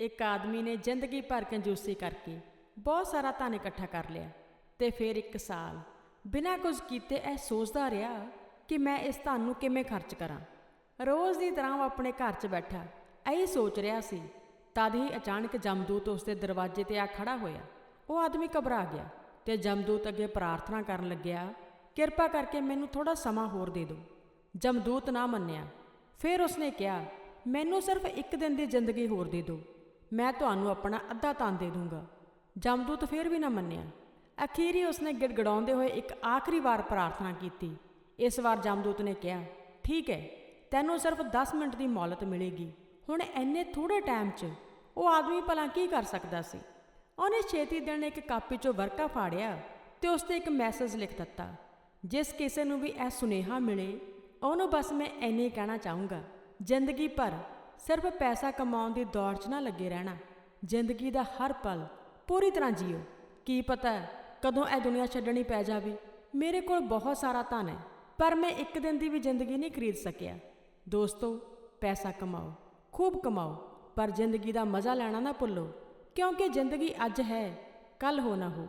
ਇੱਕ ਆਦਮੀ ਨੇ ਜ਼ਿੰਦਗੀ ਭਰ ਕੰਜੂਸੀ ਕਰਕੇ ਬਹੁਤ ਸਾਰਾ ਧਨ ਇਕੱਠਾ ਕਰ ਲਿਆ ਤੇ ਫਿਰ ਇੱਕ ਸਾਲ ਬਿਨਾਂ ਕੁਝ ਕੀਤੇ ਇਹ ਸੋਚਦਾ ਰਿਹਾ ਕਿ ਮੈਂ ਇਸ ਧਨ ਨੂੰ ਕਿਵੇਂ ਖਰਚ ਕਰਾਂ। ਰੋਜ਼ ਦੀ ਤਰ੍ਹਾਂ ਉਹ ਆਪਣੇ ਘਰ 'ਚ ਬੈਠਾ, ਇਹੀ ਸੋਚ ਰਿਹਾ ਸੀ। ਤਦ ਹੀ ਅਚਾਨਕ ਜਮਦੂਤ ਉਸ ਦੇ ਦਰਵਾਜ਼ੇ ਤੇ ਆ ਖੜਾ ਹੋਇਆ। ਉਹ ਆਦਮੀ ਘਬਰਾ ਗਿਆ ਤੇ ਜਮਦੂਤ ਅੱਗੇ ਪ੍ਰਾਰਥਨਾ ਕਰਨ ਲੱਗਿਆ, ਕਿਰਪਾ ਕਰਕੇ ਮੈਨੂੰ ਥੋੜਾ ਸਮਾਂ ਹੋਰ ਦੇ ਦਿਓ। ਜਮਦੂਤ ਨਾ ਮੰਨਿਆ। ਫਿਰ ਉਸਨੇ ਕਿਹਾ, ਮੈਨੂੰ ਸਿਰਫ ਇੱਕ ਦਿਨ ਦੀ ਜ਼ਿੰਦਗੀ ਹੋਰ ਦੇ ਦਿਓ। ਮੈਂ ਤੁਹਾਨੂੰ ਆਪਣਾ ਅੱਧਾ ਤਨ ਦੇ ਦੂੰਗਾ। ਜਮਦੂਤ ਫਿਰ ਵੀ ਨਾ ਮੰਨਿਆ। ਅਖੀਰੀ ਉਸਨੇ ਗਿੜਗੜਾਉਂਦੇ ਹੋਏ ਇੱਕ ਆਖਰੀ ਵਾਰ ਪ੍ਰਾਰਥਨਾ ਕੀਤੀ। ਇਸ ਵਾਰ ਜਮਦੂਤ ਨੇ ਕਿਹਾ, ਠੀਕ ਹੈ, ਤੈਨੂੰ ਸਿਰਫ 10 ਮਿੰਟ ਦੀ ਮੌਲਤ ਮਿਲੇਗੀ। ਹੁਣ ਐਨੇ ਥੋੜੇ ਟਾਈਮ 'ਚ ਉਹ ਆਦਮੀ ਭਲਾ ਕੀ ਕਰ ਸਕਦਾ ਸੀ? ਉਹਨੇ ਛੇਤੀ ਦਿਨ ਇੱਕ ਕਾਪੀ 'ਚੋਂ ਵਰਕਾ ਫਾੜਿਆ ਤੇ ਉਸ ਤੇ ਇੱਕ ਮੈਸੇਜ ਲਿਖ ਦਿੱਤਾ। ਜਿਸ ਕਿਸੇ ਨੂੰ ਵੀ ਇਹ ਸੁਨੇਹਾ ਮਿਲੇ, ਉਹਨੂੰ ਬਸ ਮੈਂ ਐਨੇ ਕਹਿਣਾ ਚਾਹੂੰਗਾ, ਜ਼ਿੰਦਗੀ ਭਰ ਸਿਰਫ ਪੈਸਾ ਕਮਾਉਣ ਦੀ ਦੌੜ 'ਚ ਨਾ ਲੱਗੇ ਰਹਿਣਾ। ਜ਼ਿੰਦਗੀ ਦਾ ਹਰ ਪਲ ਪੂਰੀ ਤਰ੍ਹਾਂ ਜੀਓ। ਕੀ ਪਤਾ ਕਦੋਂ ਇਹ ਦੁਨੀਆ ਛੱਡਣੀ ਪੈ ਜਾਵੇ। ਮੇਰੇ ਕੋਲ ਬਹੁਤ ਸਾਰਾ ਧਨ ਹੈ, ਪਰ ਮੈਂ ਇੱਕ ਦਿਨ ਦੀ ਵੀ ਜ਼ਿੰਦਗੀ ਨਹੀਂ ਖਰੀਦ ਸਕਿਆ। ਦੋਸਤੋ, ਪੈਸਾ ਕਮਾਓ, ਖੂਬ ਕਮਾਓ, ਪਰ ਜ਼ਿੰਦਗੀ ਦਾ ਮਜ਼ਾ ਲੈਣਾ ਨਾ ਭੁੱਲੋ, ਕਿਉਂਕਿ ਜ਼ਿੰਦਗੀ ਅੱਜ ਹੈ ਕੱਲ ਹੋ ਨਾ ਹੋ।